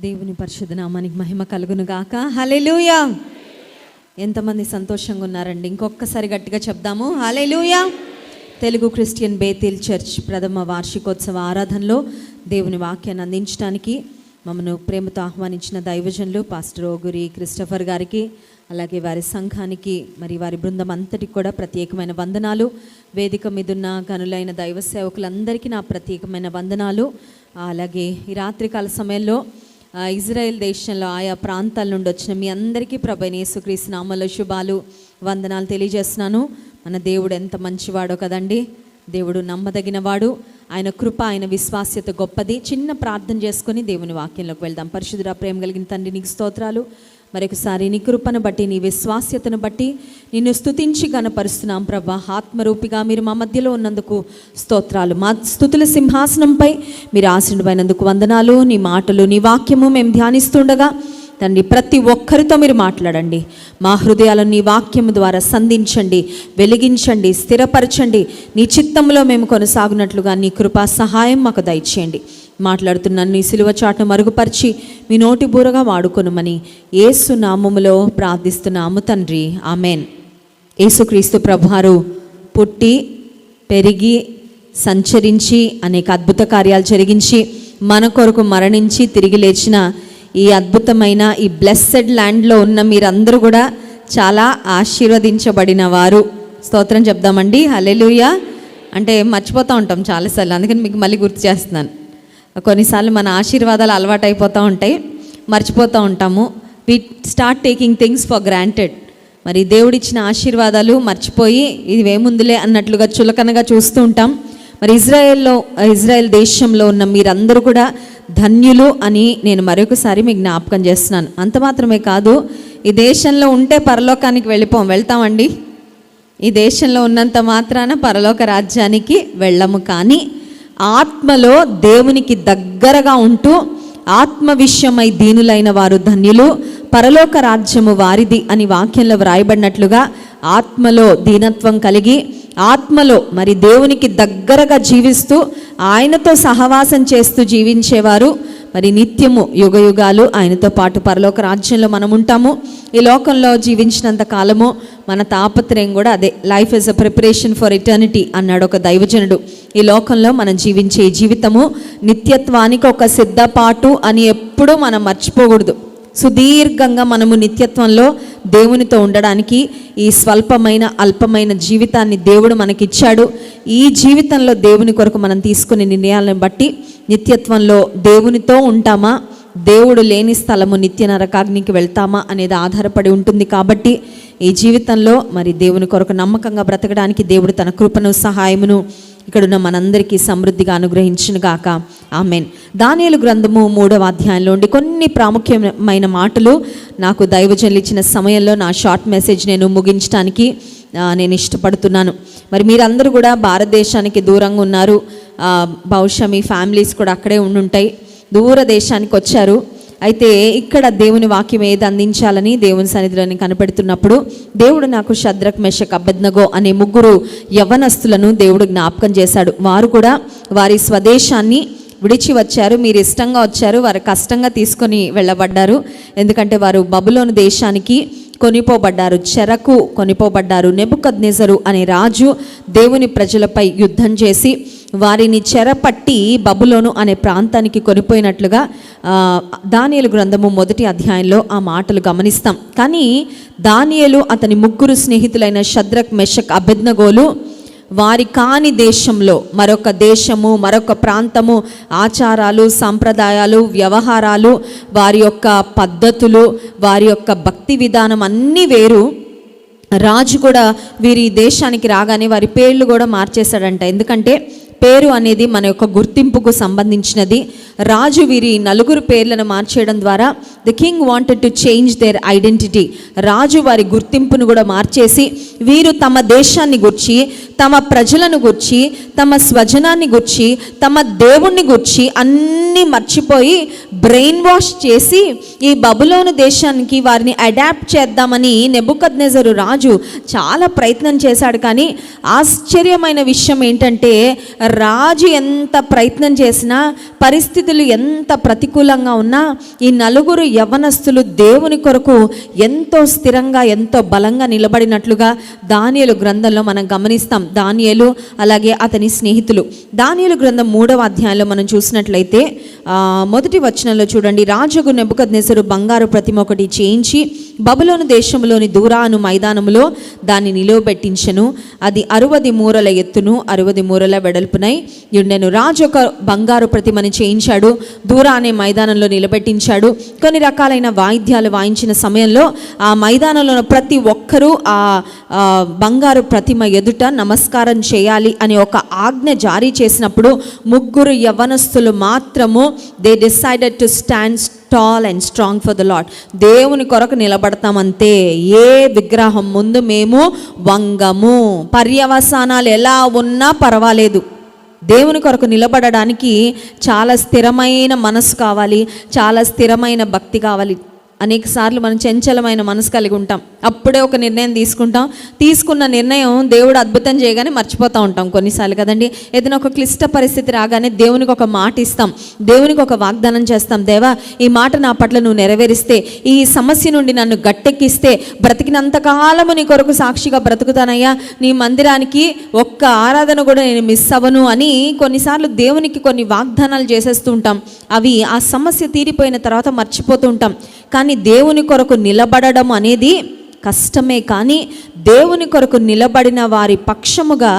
దేవుని పరిశుద్ధ నామానికి మహిమ కలుగును గాక. హల్లెలూయా. ఎంతమంది సంతోషంగా ఉన్నారండి. ఇంకొకసారి గట్టిగా చెప్దాము. Hallelujah Telugu Christian Bethel church ప్రథమ వార్షికోత్సవ ఆరాధనలో దేవుని వాక్యాన్ని అందించడానికి మమ్మను ప్రేమతో ఆహ్వానించిన దైవజనులు పాస్టర్ ఓగురి క్రిస్టఫర్ గారికి అలాగే వారి సంఘానికి మరి వారి బృందం అంతటికి కూడా ప్రత్యేకమైన వందనాలు. వేదిక మీదున్న గనులైన దైవ సేవకులందరికీ నా ప్రత్యేకమైన వందనాలు. అలాగే ఈ రాత్రికాల సమయంలో ఇజ్రాయెల్ దేశంలో ఆయా ప్రాంతాల నుండి వచ్చిన మీ అందరికీ ప్రభైన యేసుక్రీస్తు నామల శుభాలు వందనాలు తెలియజేస్తున్నాను. మన దేవుడు ఎంత మంచివాడో కదండి. దేవుడు నమ్మదగినవాడు. ఆయన కృప ఆయన విశ్వాస్యత గొప్పది. చిన్న ప్రార్థన చేసుకొని దేవుని వాక్యంలోకి వెళ్దాం. పరిశుద్ధురా ప్రేమ కలిగిన తండ్రి నీకు స్తోత్రాలు. మరొకసారి నీ కృపను బట్టి నీ విశ్వాస్యతను బట్టి నిన్ను స్థుతించి గనపరుస్తున్నాం ప్రభా. ఆత్మరూపిగా మీరు మా మధ్యలో ఉన్నందుకు స్తోత్రాలు. మా స్థుతుల సింహాసనంపై మీరు ఆశీనువైనందుకు వందనాలు. నీ మాటలు నీ వాక్యము మేము ధ్యానిస్తుండగా తండ్రి ప్రతి ఒక్కరితో మీరు మాట్లాడండి. మా హృదయాలను నీ వాక్యము ద్వారా సంధించండి వెలిగించండి స్థిరపరచండి. నీ చిత్తంలో మేము కొనసాగునట్లుగా నీ కృపా సహాయం మాకు దయచేయండి. మాట్లాడుతున్న నీ సిలువ చాటును మరుగుపరిచి మీ నోటి బూరగా వాడుకొనుమని ఏసు నామములో ప్రార్థిస్తున్నాము తండ్రి. ఆమెన్. యేసుక్రీస్తు ప్రభువారు పుట్టి పెరిగి సంచరించి అనేక అద్భుత కార్యాలు జరిగించి మన కొరకు మరణించి తిరిగి లేచిన ఈ అద్భుతమైన ఈ బ్లెస్సెడ్ ల్యాండ్లో ఉన్న మీరందరూ కూడా చాలా ఆశీర్వదించబడిన వారు. స్తోత్రం చెప్దామండి. హలెలుయ అంటే మర్చిపోతూ ఉంటాం చాలాసార్లు. అందుకని మీకు మళ్ళీ గుర్తు చేస్తున్నాను. కొన్నిసార్లు మన ఆశీర్వాదాలు అలవాటు అయిపోతూ ఉంటాయి మర్చిపోతూ ఉంటాము. We start taking things for granted మరి దేవుడిచ్చిన ఆశీర్వాదాలు మర్చిపోయి ఇది ఏముందిలే అన్నట్లుగా చులకనగా చూస్తూ ఉంటాం. మరి ఇజ్రాయెల్లో ఇజ్రాయెల్ దేశంలో ఉన్న మీరందరూ కూడా ధన్యులు అని నేను మరొకసారి మీకు జ్ఞాపకం చేస్తున్నాను. అంత మాత్రమే కాదు ఈ దేశంలో ఉంటే పరలోకానికి వెళ్ళిపోం వెళ్తామండి. ఈ దేశంలో ఉన్నంత మాత్రాన పరలోక రాజ్యానికి వెళ్ళము కానీ ఆత్మలో దేవునికి దగ్గరగా ఉంటూ ఆత్మ విషయమై దీనులైన వారు ధన్యులు పరలోక రాజ్యము వారిది అని వాక్యంలో వ్రాయబడినట్లుగా ఆత్మలో దీనత్వం కలిగి ఆత్మలో మరి దేవునికి దగ్గరగా జీవిస్తూ ఆయనతో సహవాసం చేస్తూ జీవించేవారు మరి నిత్యము యుగ యుగాలు ఆయనతో పాటు పరలోక రాజ్యంలో మనం ఉంటాము. ఈ లోకంలో జీవించినంత కాలము మన తాపత్రయం కూడా అదే. Life is a preparation for eternity అన్నాడు ఒక దైవజనుడు. ఈ లోకంలో మనం జీవించే జీవితము నిత్యత్వానికి ఒక సిద్ధపాటు అని ఎప్పుడూ మనం మర్చిపోకూడదు. సుదీర్ఘంగా మనము నిత్యత్వంలో దేవునితో ఉండడానికి ఈ స్వల్పమైన అల్పమైన జీవితాన్ని దేవుడు మనకిచ్చాడు. ఈ జీవితంలో దేవుని కొరకు మనం తీసుకునే నిర్ణయాలను బట్టి నిత్యత్వంలో దేవునితో ఉంటామా? దేవుడు లేని స్థలము నిత్య నరకాగ్నికి వెళ్తామా అనేది ఆధారపడి ఉంటుంది కాబట్టి ఈ జీవితంలో మరి దేవుని కొరకు నమ్మకంగా బ్రతకడానికి దేవుడు తన కృపను సహాయమును ఇక్కడున్న మనందరికీ సమృద్ధిగా అనుగ్రహించిన గాక. ఆమెన్. దానియలు గ్రంథము మూడవ అధ్యాయంలో ఉండి కొన్ని ప్రాముఖ్యమైన మాటలు నాకు దైవజనులు ఇచ్చిన సమయంలో నా షార్ట్ మెసేజ్ నేను ముగించడానికి నేను ఇష్టపడుతున్నాను. మరి మీరందరూ కూడా భారతదేశానికి దూరంగా ఉన్నారు. బహుశా మీ ఫ్యామిలీస్ కూడా అక్కడే ఉండుంటాయి. దూర దేశానికి వచ్చారు. అయితే ఇక్కడ దేవుని వాక్యం ఏది అందించాలని దేవుని సన్నిధిలోని కనపెడుతున్నప్పుడు దేవుడు నాకు శద్రక్ మెషక్ అబెద్నగో అనే ముగ్గురు యవనస్తులను దేవుడు జ్ఞాపకం చేశాడు. వారు కూడా వారి స్వదేశాన్ని విడిచి వచ్చారు. మీరు ఇష్టంగా వచ్చారు. వారు కష్టంగా తీసుకొని వెళ్ళబడ్డారు. ఎందుకంటే వారు బబులోని దేశానికి కొనిపోబడ్డారు చెరకు కొనిపోబడ్డారు నెబుకద్నెజరు అనే రాజు దేవుని ప్రజలపై యుద్ధం చేసి వారిని చెరపట్టి బబులోను అనే ప్రాంతానికి కొనిపోయినట్లుగా దానియలు గ్రంథము మొదటి అధ్యాయంలో ఆ మాటలు గమనిస్తాం. కానీ దానియలు అతని ముగ్గురు స్నేహితులైన శద్రక్ మెషక్ అభెజ్ఞగోలు వారి కాని దేశంలో మరొక దేశము మరొక ప్రాంతము ఆచారాలు సాంప్రదాయాలు వ్యవహారాలు వారి యొక్క పద్ధతులు వారి యొక్క భక్తి విధానం అన్నీ వేరు. రాజు కూడా వీరి దేశానికి రాగానే వారి పేర్లు కూడా మార్చేశాడంట. ఎందుకంటే పేరు అనేది మన యొక్క గుర్తింపుకు సంబంధించినది. రాజు వీరి నలుగురు పేర్లను మార్చేయడం ద్వారా the king wanted to change their identity రాజు వారి గుర్తింపును కూడా మార్చేసి వీరు తమ దేశాన్ని గుర్చి తమ ప్రజలను గుర్చి తమ స్వజనాన్ని గుర్చి తమ దేవుణ్ణి గుర్చి అన్నీ మర్చిపోయి బ్రెయిన్ వాష్ చేసి ఈ బబులోను దేశానికి వారిని అడాప్ట్ చేద్దామని నెబుకద్నెజరు రాజు చాలా ప్రయత్నం చేశాడు. కానీ ఆశ్చర్యమైన విషయం ఏంటంటే రాజు ఎంత ప్రయత్నం చేసినా పరిస్థితులు ఎంత ప్రతికూలంగా ఉన్నా ఈ నలుగురు యవనస్తులు దేవుని కొరకు ఎంతో స్థిరంగా ఎంతో బలంగా నిలబడినట్లుగా దానియలు గ్రంథంలో మనం గమనిస్తాం. దానియలు అలాగే అతని స్నేహితులు. దానియలు గ్రంథం మూడవ అధ్యాయంలో మనం చూసినట్లయితే మొదటి వచనంలో చూడండి. రాజుకు నెబుకద్నెసరు బంగారు ప్రతిమ ఒకటి చేయించి బబులోను దేశంలోని దూరాను మైదానములో దాన్ని నిలువబెట్టించను. అది అరవది మూరల ఎత్తును అరవది మూరల వెడల్పు నేను రాజు ఒక బంగారు ప్రతిమని చేయించాడు. దూర అనే మైదానంలో నిలబెట్టించాడు. కొన్ని రకాలైన వాయిద్యాలు వాయించిన సమయంలో ఆ మైదానంలో ప్రతి ఒక్కరూ ఆ బంగారు ప్రతిమ ఎదుట నమస్కారం చేయాలి అని ఒక ఆజ్ఞ జారీ చేసినప్పుడు ముగ్గురు యవనస్తులు మాత్రము they decided to stand tall and strong for the Lord దేవుని కొరకు నిలబడతామంతే. ఏ విగ్రహం ముందు మేము వంగము. పర్యవసానాలు ఎలా ఉన్నా పర్వాలేదు. దేవుని కొరకు నిలబడడానికి చాలా స్థిరమైన మనసు కావాలి చాలా స్థిరమైన భక్తి కావాలి. అనేక సార్లు మనం చంచలమైన మనసు కలిగి ఉంటాం. అప్పుడే ఒక నిర్ణయం తీసుకుంటాం. తీసుకున్న నిర్ణయం దేవుడు అద్భుతం చేయగానే మర్చిపోతూ ఉంటాం కొన్నిసార్లు కదండి. ఏదైనా ఒక క్లిష్ట పరిస్థితి రాగానే దేవునికి ఒక మాట ఇస్తాం. దేవునికి ఒక వాగ్దానం చేస్తాం. దేవా ఈ మాట నా పట్ల నువ్వు నెరవేరిస్తే ఈ సమస్య నుండి నన్ను గట్టెక్కిస్తే బ్రతికినంతకాలము నీ కొరకు సాక్షిగా బ్రతుకుతానయ్యా. నీ మందిరానికి ఒక్క ఆరాధన కూడా నేను మిస్ అవ్వను అని కొన్నిసార్లు దేవునికి కొన్ని వాగ్దానాలు చేసేస్తూ ఉంటాం. అవి ఆ సమస్య తీరిపోయిన తర్వాత మర్చిపోతూ ఉంటాం. కానీ దేవుని కొరకు నిలబడడం అనేది కష్టమే కానీ దేవుని కొరకు నిలబడిన వారి పక్షముగా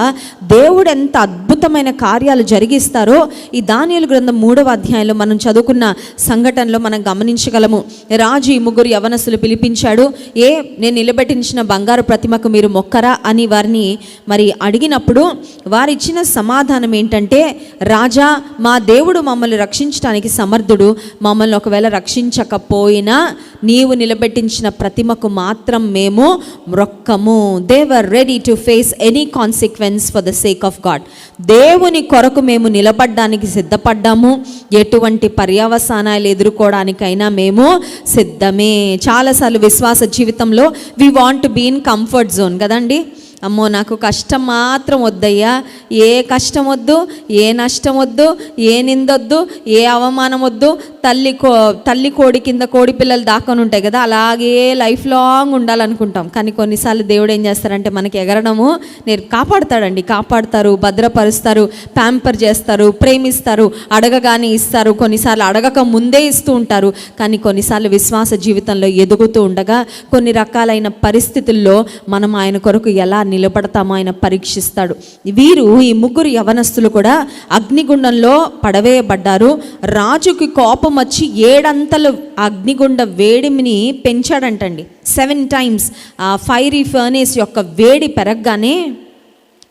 దేవుడు ఎంత అద్భుతమైన కార్యాలు జరిగిస్తారో ఈ దానియలు గ్రంథం మూడవ అధ్యాయంలో మనం చదువుకున్న సంఘటనలో మనం గమనించగలము. రాజు ఈ ముగ్గురు యవనసులు పిలిపించాడు ఏ నేను నిలబెట్టించిన బంగారు ప్రతిమకు మీరు మొక్కరా? అని వారిని మరి అడిగినప్పుడు వారిచ్చిన సమాధానం ఏంటంటే రాజా మా దేవుడు మమ్మల్ని రక్షించడానికి సమర్థుడు. మమ్మల్ని ఒకవేళ రక్షించకపోయినా నీవు నిలబెట్టించిన ప్రతిమకు మాత్రం మేము మ్రొక్కము they were ready to face any consequence for the sake of God దేవుని కొరకు మేము నిలబడ్డానికి సిద్ధపడ్డాము. ఎటువంటి పర్యవసానాలు ఎదుర్కోవడానికైనా మేము సిద్ధమే. చాలాసార్లు విశ్వాస జీవితంలో we want be in comfort zone కదండి? అమ్మో నాకు కష్టం మాత్రం వద్దయ్యా. ఏ కష్టం వద్దు ఏ నష్టం వద్దు ఏ నిందొద్దు ఏ అవమానం వద్దు తల్లి కో తల్లి కోడి కింద కోడి పిల్లలు దాక్కొని ఉంటాయి కదా అలాగే లైఫ్ లాంగ్ ఉండాలనుకుంటాం. కానీ కొన్నిసార్లు దేవుడు ఏం చేస్తారంటే మనకి ఎగరడము నేను కాపాడతాడండి. కాపాడుతారు భద్రపరుస్తారు ప్యాంపర్ చేస్తారు ప్రేమిస్తారు అడగగానే ఇస్తారు. కొన్నిసార్లు అడగక ముందే ఇస్తూ ఉంటారు. కానీ కొన్నిసార్లు విశ్వాస జీవితంలో ఎదుగుతూ ఉండగా కొన్ని రకాలైన పరిస్థితుల్లో మనం ఆయన కొరకు ఎలా నిలబడతామో ఆయన పరీక్షిస్తాడు. వీరు ఈ ముగ్గురు యవనస్తులు కూడా అగ్నిగుండంలో పడవేయబడ్డారు. రాజుకి కోపం వచ్చి ఏడంతలు అగ్నిగుండ వేడిమిని పెంచాడంటండి. సెవెన్ టైమ్స్ ఆ ఫైరీ ఫర్నేస్ యొక్క వేడి పెరగగానే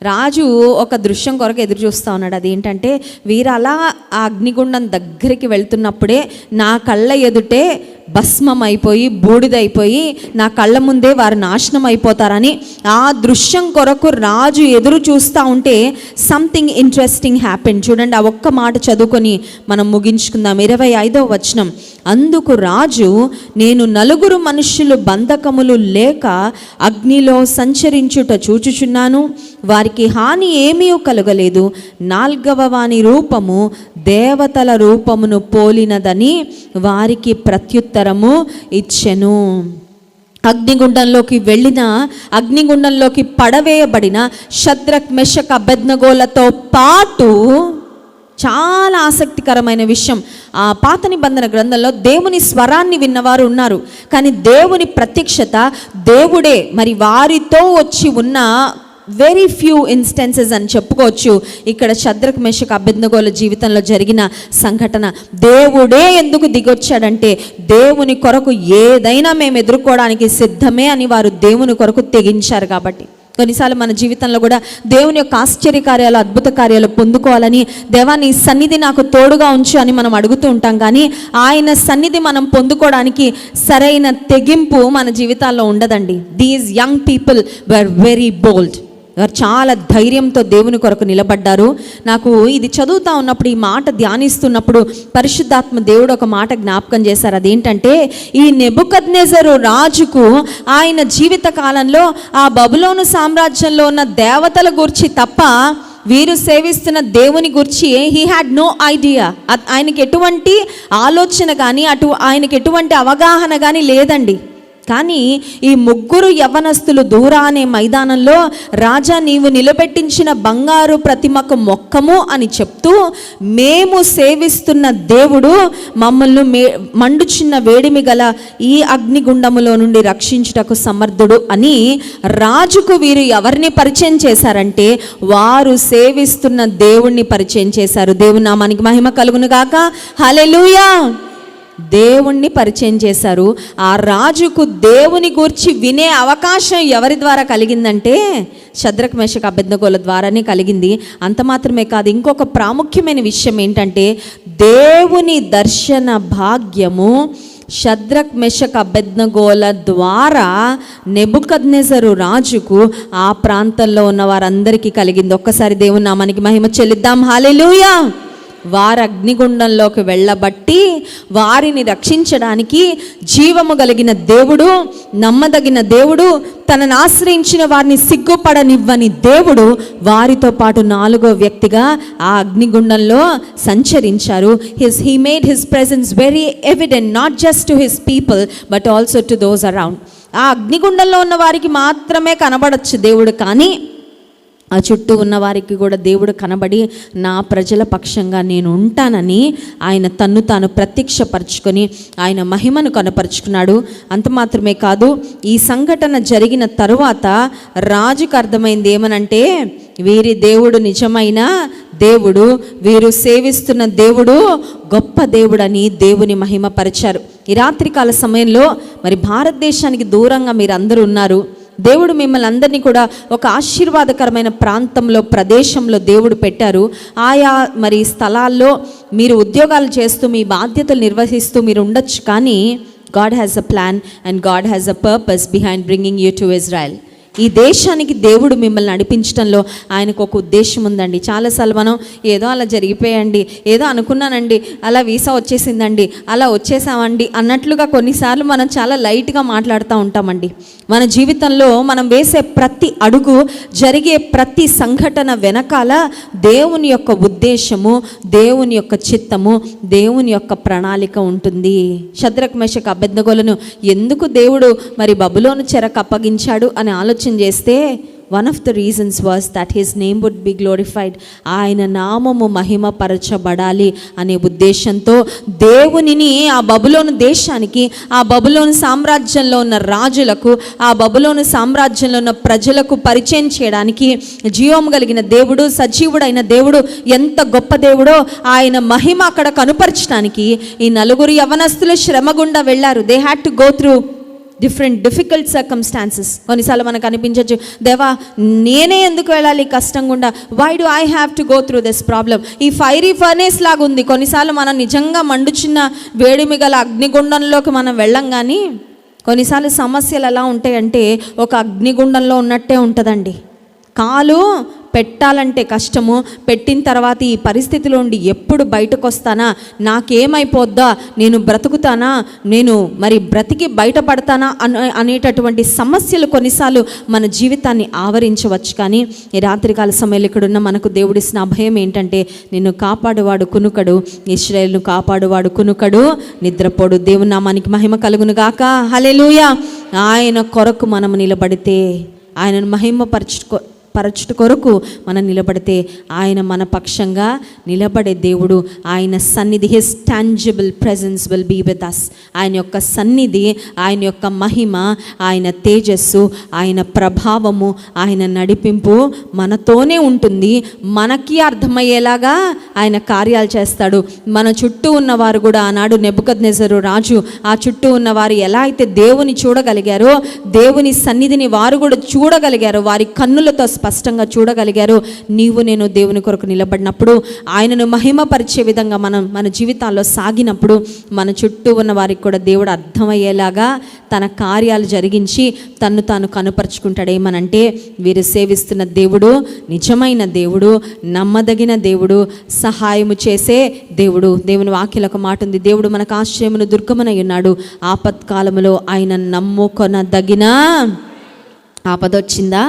రాజు ఒక దృశ్యం కొరకు ఎదురు చూస్తూ ఉన్నాడు. అదేంటంటే వీరు అలా ఆ అగ్నిగుండం దగ్గరికి వెళ్తున్నప్పుడే నా కళ్ళ ఎదుటే భస్మం అయిపోయి బూడిదైపోయి నా కళ్ళ ముందే వారు నాశనం అయిపోతారని ఆ దృశ్యం కొరకు రాజు ఎదురు చూస్తూ ఉంటే సంథింగ్ ఇంట్రెస్టింగ్ హ్యాపెన్ చూడండి ఆ ఒక్క మాట చదువుకొని మనం ముగించుకుందాం. ఇరవై ఐదవ వచనం. అందుకు రాజు నేను నలుగురు మనుషులు బంధకములు లేక అగ్నిలో సంచరించుట చూచుచున్నాను. వారికి హాని ఏమీ కలగలేదు. నాల్గవ వాని రూపము దేవతల రూపమును పోలినదని వారికి ప్రత్యుత్తరము ఇచ్చెను. అగ్నిగుండంలోకి వెళ్ళిన అగ్నిగుండంలోకి పడవేయబడిన శద్రక్ మెషక్ అబెద్నగోలతో పాటు చాలా ఆసక్తికరమైన విషయం. ఆ పాత నిబంధన గ్రంథంలో దేవుని స్వరాన్ని విన్నవారు ఉన్నారు. కానీ దేవుని ప్రత్యక్షత దేవుడే మరి వారితో వచ్చి ఉన్న వెరీ ఫ్యూ ఇన్స్టెన్సెస్ అని చెప్పుకోవచ్చు. ఇక్కడ శద్రక్ మేషక్ అభ్యర్థగోల జీవితంలో జరిగిన సంఘటన. దేవుడే ఎందుకు దిగొచ్చాడంటే దేవుని కొరకు ఏదైనా మేము ఎదుర్కోవడానికి సిద్ధమే అని వారు దేవుని కొరకు తెగించారు కాబట్టి. కొన్నిసార్లు మన జీవితంలో కూడా దేవుని యొక్క ఆశ్చర్య కార్యాలు అద్భుత కార్యాలు పొందుకోవాలని దేవాన్ని సన్నిధి నాకు తోడుగా ఉంచు అని మనం అడుగుతూ ఉంటాం కానీ ఆయన సన్నిధి మనం పొందుకోవడానికి సరైన తెగింపు మన జీవితాల్లో ఉండదండి. These young people were very bold వారు చాలా ధైర్యంతో దేవుని కొరకు నిలబడ్డారు. నాకు ఇది చదువుతా ఉన్నప్పుడు ఈ మాట ధ్యానిస్తున్నప్పుడు పరిశుద్ధాత్మ దేవుడు ఒక మాట జ్ఞాపకం చేశారు. అదేంటంటే ఈ నెబుకద్నెజరు రాజుకు ఆయన జీవిత కాలంలో ఆ బబులోను సామ్రాజ్యంలో ఉన్న దేవతల గురించి తప్ప వీరు సేవిస్తున్న దేవుని గురించి హీ హ్యాడ్ నో ఐడియా ఆయనకి ఎటువంటి ఆలోచన కానీ అటు ఆయనకి ఎటువంటి అవగాహన కానీ లేదండి. కానీ ఈ ముగ్గురు యవనస్తులు దూరా అనే మైదానంలో రాజా నీవు నిలబెట్టించిన బంగారు ప్రతిమకు మొక్కము అని చెప్తూ మేము సేవిస్తున్న దేవుడు మమ్మల్ని మే మండుచున్న వేడిమి గల ఈ అగ్నిగుండములో నుండి రక్షించుటకు సమర్థుడు అని రాజుకు వీరు ఎవరిని పరిచయం చేశారంటే వారు సేవిస్తున్న దేవుణ్ణి పరిచయం చేశారు. దేవునామానికి మహిమ కలుగును గాక హలెలూయా దేవుణ్ణి పరిచయం చేశారు. ఆ రాజుకు దేవుని గూర్చి వినే అవకాశం ఎవరి ద్వారా కలిగిందంటే శద్రక్ మేషక అభ్యర్థగోల ద్వారానే కలిగింది. అంత మాత్రమే కాదు ఇంకొక ప్రాముఖ్యమైన విషయం ఏంటంటే దేవుని దర్శన భాగ్యము శద్రక్ మెషక్ అభ్యర్థగోల ద్వారా నెబుకద్నెజరు రాజుకు ఆ ప్రాంతంలో ఉన్న వారందరికీ కలిగింది. ఒక్కసారి దేవుని నామానికి మహిమ చెల్లిద్దాం. హాలెలూయా వారు అగ్నిగుండంలోకి వెళ్ళబట్టి వారిని రక్షించడానికి జీవము కలిగిన దేవుడు నమ్మదగిన దేవుడు తనను ఆశ్రయించిన వారిని సిగ్గుపడనివ్వని దేవుడు వారితో పాటు నాలుగో వ్యక్తిగా ఆ అగ్నిగుండంలో సంచరించారు. His he made his presence very evident not just to his people but also to those around ఆ అగ్నిగుండంలో ఉన్న వారికి మాత్రమే కనబడచ్చు దేవుడు కానీ ఆ చుట్టూ ఉన్న వారికి కూడా దేవుడు కనబడి నా ప్రజల పక్షంగా నేను ఉంటానని ఆయన తన్ను తాను ప్రత్యక్షపరచుకొని ఆయన మహిమను కనపరుచుకున్నాడు. అంత మాత్రమే కాదు ఈ సంఘటన జరిగిన తరువాత రాజుకు అర్థమైంది ఏమనంటే వీరి దేవుడు నిజమైన దేవుడు వీరు సేవిస్తున్న దేవుడు గొప్ప దేవుడని దేవుని మహిమపరిచారు. ఈ రాత్రికాల సమయంలో మరి భారతదేశానికి దూరంగా మీరు అందరూ ఉన్నారు. దేవుడు మిమ్మల్ని అందరినీ కూడా ఒక ఆశీర్వాదకరమైన ప్రాంతంలో ప్రదేశంలో దేవుడు పెట్టారు. ఆయా మరి స్థలాల్లో మీరు ఉద్యోగాలు చేస్తూ మీ బాధ్యతలు నిర్వహిస్తూ మీరు ఉండొచ్చు. కానీ God has a plan and God has a purpose behind bringing you to Israel ఈ దేశానికి దేవుడు మిమ్మల్ని నడిపించడంలో ఆయనకు ఒక ఉద్దేశం ఉందండి. చాలాసార్లు మనం ఏదో అలా జరిగిపోయండి ఏదో అనుకున్నానండి అలా వీసా వచ్చేసిందండి అలా వచ్చేసామండి అన్నట్లుగా కొన్నిసార్లు మనం చాలా లైట్గా మాట్లాడుతూ ఉంటామండి. మన జీవితంలో మనం వేసే ప్రతి అడుగు జరిగే ప్రతి సంఘటన వెనకాల దేవుని యొక్క ఉద్దేశము దేవుని యొక్క చిత్తము దేవుని యొక్క ప్రణాళిక ఉంటుంది. శద్రక్ మెషక్ అభ్యర్థగోలను ఎందుకు దేవుడు మరి బబులోను చెరకు అప్పగించాడు అని ఆలోచన చేస్తే one of the reasons was that his name would be glorified ఆయన నామము మహిమపరచబడాలి అనే ఉద్దేశంతో దేవునిని ఆ బబులోను దేశానికి ఆ బబులోను సామ్రాజ్యంలో ఉన్న రాజులకు ఆ బబులోను సామ్రాజ్యంలో ఉన్న ప్రజలకు పరిచయం చేయడానికి జీవం కలిగిన దేవుడు సజీవుడైన దేవుడు ఎంత గొప్ప దేవుడో ఆయన మహిమ అక్కడ కనుపరచడానికి ఈ నలుగురు యవనస్తులు శ్రమ గుండా వెళ్ళారు. They had to go through different difficult circumstances కొన్నిసార్లు మనకు అనిపించవచ్చు దేవా నేనే ఎందుకు వెళ్ళాలి? కష్టం గుండా. Why do I have to go through this problem ఈ ఫైరీ ఫర్నేస్ లాగా ఉంది కొన్నిసార్లు మనం నిజంగా మండుచున్న వేడిమి గల అగ్నిగుండంలోకి మనం వెళ్ళం కానీ కొన్నిసార్లు సమస్యలు ఎలా ఉంటాయంటే ఒక అగ్నిగుండంలో ఉన్నట్టే ఉంటుందండి. కాలు పెట్టాలంటే కష్టము. పెట్టిన తర్వాత ఈ పరిస్థితిలో ఉండి ఎప్పుడు బయటకు వస్తానా నాకేమైపోద్దా? నేను బ్రతుకుతానా? నేను మరి బ్రతికి బయటపడతానా? అనే అనేటటువంటి సమస్యలు కొన్నిసార్లు మన జీవితాన్ని ఆవరించవచ్చు. కానీ ఈ రాత్రికాల సమయంలో ఇక్కడున్న మనకు దేవుడిసిన అభయం ఏంటంటే నిన్ను కాపాడువాడు కునుకడు ఇస్రాయల్ను కాపాడువాడు కునుకడు నిద్రపోడు. దేవుని నామానికి మహిమ కలుగును గాక. హలెలూయా ఆయన కొరకు మనం నిలబడితే ఆయనను మహిమపరచుకో పరచుట కొరకు మనం నిలబడితే ఆయన మన పక్షంగా నిలబడే దేవుడు. ఆయన సన్నిధి his tangible presence will be with us ఆయన యొక్క సన్నిధి ఆయన యొక్క మహిమ ఆయన తేజస్సు ఆయన ప్రభావము ఆయన నడిపింపు మనతోనే ఉంటుంది. మనకి అర్థమయ్యేలాగా ఆయన కార్యాలు చేస్తాడు. మన చుట్టూ ఉన్నవారు కూడా ఆనాడు నెబుకద్నెజరు రాజు ఆ చుట్టూ ఉన్నవారు ఎలా అయితే దేవుని చూడగలిగారో దేవుని సన్నిధిని వారు కూడా చూడగలిగారు వారి కన్నులతో స్పష్టంగా చూడగలిగారు. నీవు నేను దేవుని కొరకు నిలబడినప్పుడు ఆయనను మహిమపరిచే విధంగా మనం మన జీవితాల్లో సాగినప్పుడు మన చుట్టూ ఉన్న వారికి కూడా దేవుడు అర్థమయ్యేలాగా తన కార్యాలు జరిగించి తన్ను తాను కనుపరుచుకుంటాడు. ఏమనంటే వీరు సేవిస్తున్న దేవుడు నిజమైన దేవుడు నమ్మదగిన దేవుడు సహాయము చేసే దేవుడు. దేవుని వాక్యలో ఒక మాట ఉంది దేవుడు మనకు ఆశ్రయమును దుర్గమనై ఉన్నాడు. ఆపత్కాలములో ఆయన నమ్ముకొనదగిన ఆపద వచ్చిందా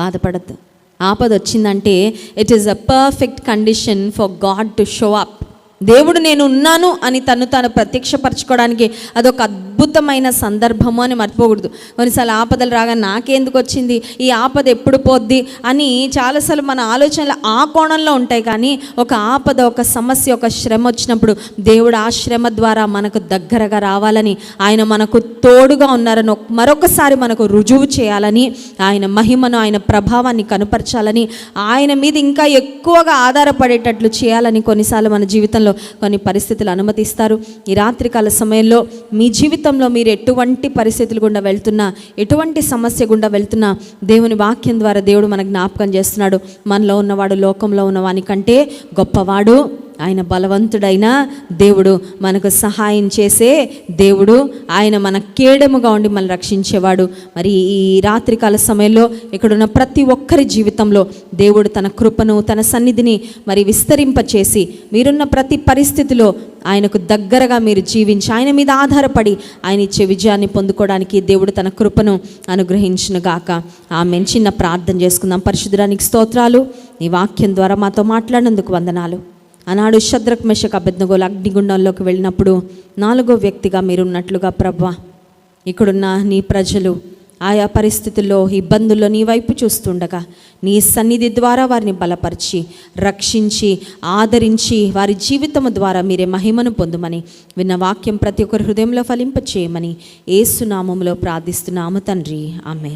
బాధపడద్దు. ఆపద వచ్చిందంటే it is a perfect condition for God to show up దేవుడు నేను ఉన్నాను అని తను తాను ప్రత్యక్షపరచుకోవడానికి అదొక అద్భుతమైన సందర్భము అని మర్చిపోకూడదు. కొన్నిసార్లు ఆపదలు రాగా నాకెందుకు వచ్చింది? ఈ ఆపద ఎప్పుడు పోద్ది? అని చాలాసార్లు మన ఆలోచనలు ఆ కోణంలో ఉంటాయి కానీ ఒక ఆపద ఒక సమస్య ఒక శ్రమ వచ్చినప్పుడు దేవుడు ఆ శ్రమ ద్వారా మనకు దగ్గరగా రావాలని ఆయన మనకు తోడుగా ఉన్నారని మరొకసారి మనకు రుజువు చేయాలని ఆయన మహిమను ఆయన ప్రభావాన్ని కనుపరచాలని ఆయన మీద ఇంకా ఎక్కువగా ఆధారపడేటట్లు చేయాలని కొన్నిసార్లు మన జీవితంలో కొన్ని పరిస్థితులు అనుమతిస్తారు. ఈ రాత్రికాల సమయంలో మీ జీవితంలో మీరు ఎటువంటి పరిస్థితులు గుండా వెళ్తున్నా ఎటువంటి సమస్య గుండా వెళ్తున్నా దేవుని వాక్యం ద్వారా దేవుడు మనకు జ్ఞాపకం చేస్తున్నాడు. మనలో ఉన్నవాడు లోకంలో ఉన్నవాని కంటే గొప్పవాడు ఆయన బలవంతుడైన దేవుడు మనకు సహాయం చేసే దేవుడు. ఆయన మన కేడముగా ఉండి మనల్ని రక్షించేవాడు. మరి ఈ రాత్రికాల సమయంలో ఇక్కడున్న ప్రతి ఒక్కరి జీవితంలో దేవుడు తన కృపను తన సన్నిధిని మరి విస్తరింపచేసి మీరున్న ప్రతి పరిస్థితిలో ఆయనకు దగ్గరగా మీరు జీవించి ఆయన మీద ఆధారపడి ఆయన ఇచ్చే విజయాన్ని పొందుకోవడానికి దేవుడు తన కృపను అనుగ్రహించిన గాక. ఆమె చిన్న ప్రార్థన చేసుకుందాం. పరిశుద్ధానికి స్తోత్రాలు. ఈ వాక్యం ద్వారా మాతో మాట్లాడినందుకు వందనాలు. ఆనాడు శద్రక్ మెషక్ అభ్యర్థగోలు అగ్నిగుండంలోకి వెళ్ళినప్పుడు నాలుగో వ్యక్తిగా మీరున్నట్లుగా ప్రభా. ఇక్కడున్న నీ ప్రజలు ఆయా పరిస్థితుల్లో ఇబ్బందుల్లో నీ వైపు చూస్తుండగా నీ సన్నిధి ద్వారా వారిని బలపరిచి రక్షించి ఆదరించి వారి జీవితం ద్వారా మీరే మహిమను పొందుమని విన్న వాక్యం ప్రతి ఒక్కరి హృదయంలో ఫలింపచేయమని ఏసునామంలో ప్రార్థిస్తున్నాము తండ్రి. ఆమె